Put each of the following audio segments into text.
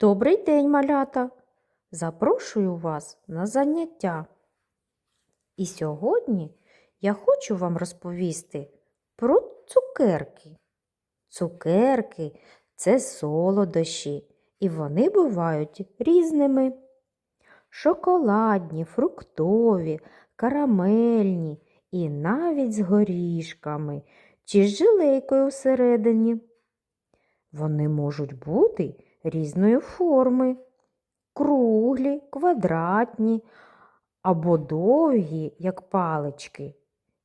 Добрий день, малята! Запрошую вас на заняття. І сьогодні я хочу вам розповісти про цукерки. Цукерки це солодощі, і вони бувають різними. Шоколадні, фруктові, карамельні і навіть з горішками чи з жилейкою всередині. Вони можуть бути різної форми, круглі, квадратні або довгі, як палички.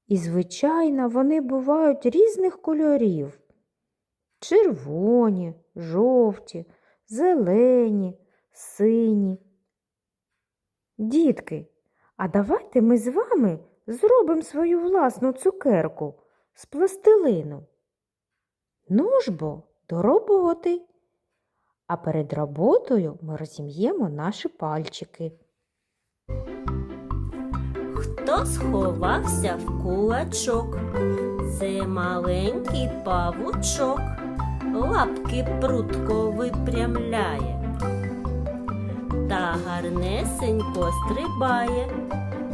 І, звичайно, вони бувають різних кольорів червоні, жовті, зелені, сині. Дітки, а давайте ми з вами зробимо свою власну цукерку з пластилину. Ну ж бо, до роботи. А перед роботою ми розім'ємо наші пальчики. Хто сховався в кулачок? Це маленький павучок, лапки прутко випрямляє, та гарнесенько стрибає,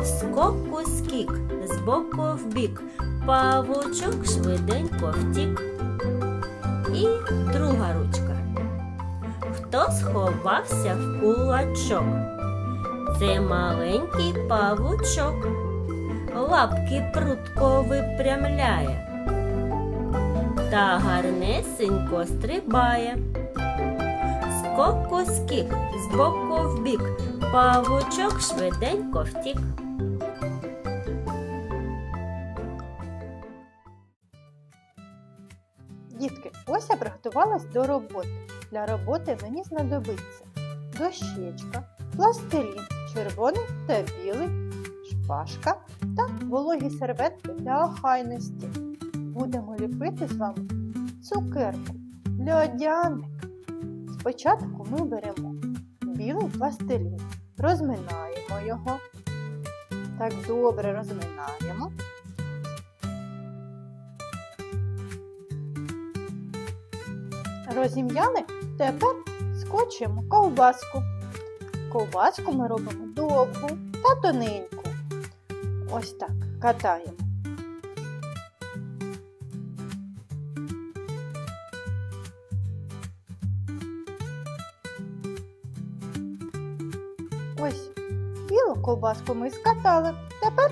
скоку скік, з боку в бік, павучок швиденько втік. І друга ручка. Хто сховався в кулачок? Це маленький павучок, лапки прутко випрямляє та гарнесенько стрибає. Скоку скік, з боку в бік, павучок швиденько втік. Дітки, ось я приготувалась до роботи. Для роботи мені знадобиться дощечка, пластилін червоний та білий, шпажка та вологі серветки для охайності. Будемо ліпити з вами цукерку, льодяник. Спочатку ми беремо білий пластилін, розминаємо його. Так добре розминаємо. Розім'яли, тепер скочимо ковбаску. Ковбаску ми робимо довгу та тоненьку. Ось так катаємо. Ось білу ковбаску ми скатали. Тепер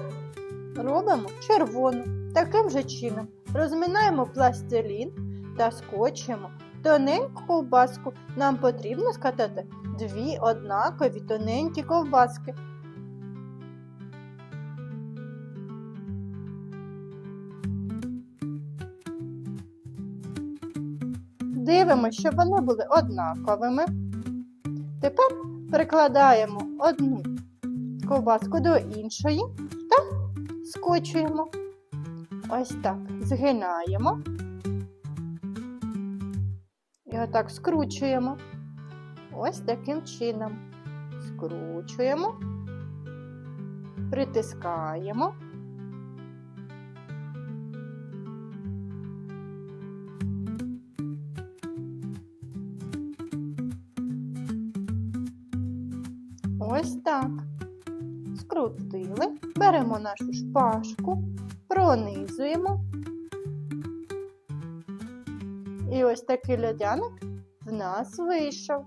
робимо червону. Таким же чином розминаємо пластилін та скочимо тоненьку ковбаску. Нам потрібно скатати дві однакові тоненькі ковбаски. Дивимося, щоб вони були однаковими. Тепер прикладаємо одну ковбаску до іншої та скочуємо. Ось так згинаємо. І отак скручуємо. Ось таким чином. Скручуємо, притискаємо. Ось так. Скрутили, беремо нашу шпажку, пронизуємо. І ось такий льодяник в нас вийшов.